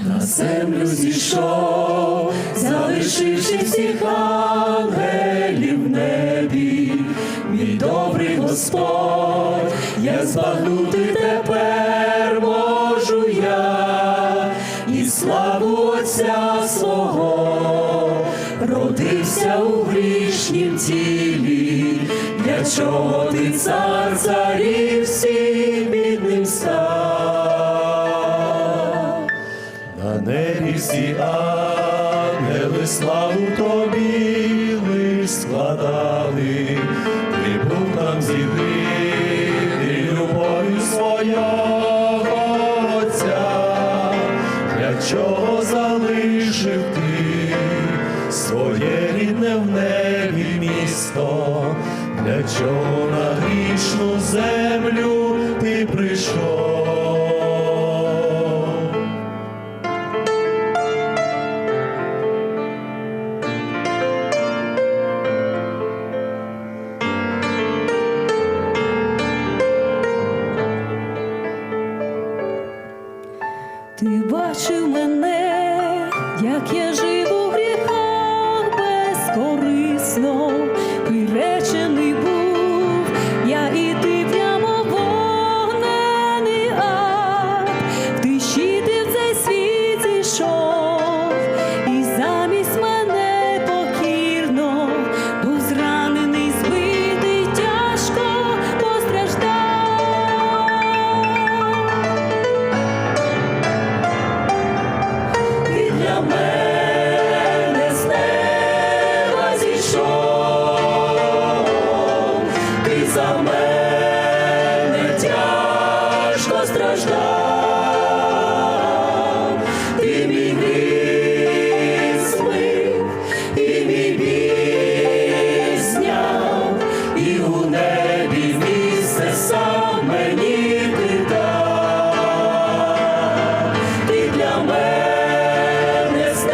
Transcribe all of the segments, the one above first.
на землю зійшов, залишивши всіх ангелів в небі, мій добрий Господь, як збагнути тепер можу я, і славу Отця свого, родився у грішнім тілі, для чого ти цар царів всім складали, ти був там зігрітий любов'ю свого Отця, для чого залишив ти своє рідне в небі місто, для чого на грішну землю ти прийшов. Ти бачив мене, як я живу в гріхах безкорисно, страждав, ти мій гріх змив, і біль і у небі місце сам мені ти дав. Ти для мене з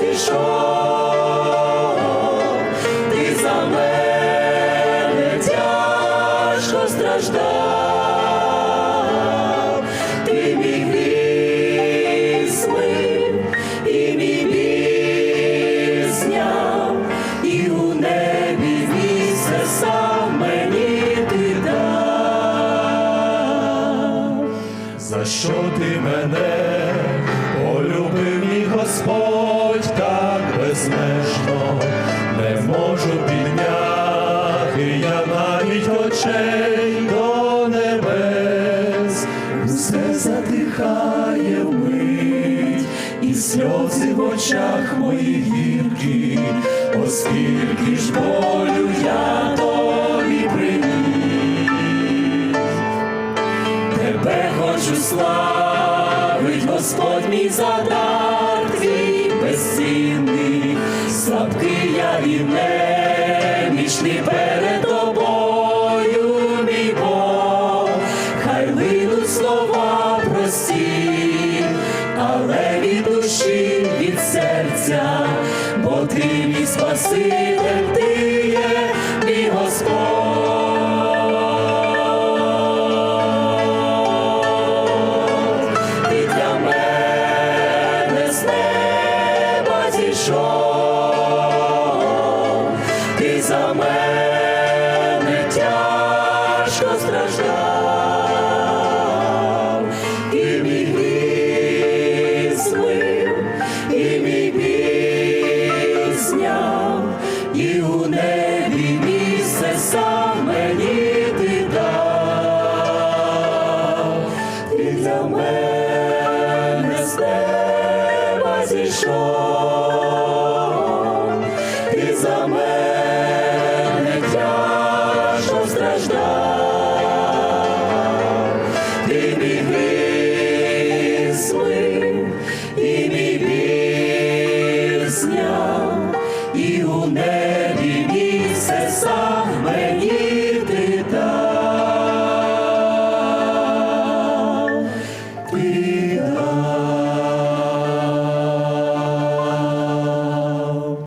зійшов, ти за мене тяжко страждав, За що ти мене полюбив мій Господь так безмежно, не можу підняти я навіть очей до небес, все затихає вмить, і сльози в очах моїх гіркі, оскільки ж болю я тобі славить, Господь мій задар твій безцінний, слабкий я і немічний перед тобою, мій Бог, хай линуть слова прості, але від душі, від серця, бо ти мій Спаситель, з неба зійшов, ти за мене тяжко страждав, і мій змив, і мій біль і у небі місце мені ти дав. Неба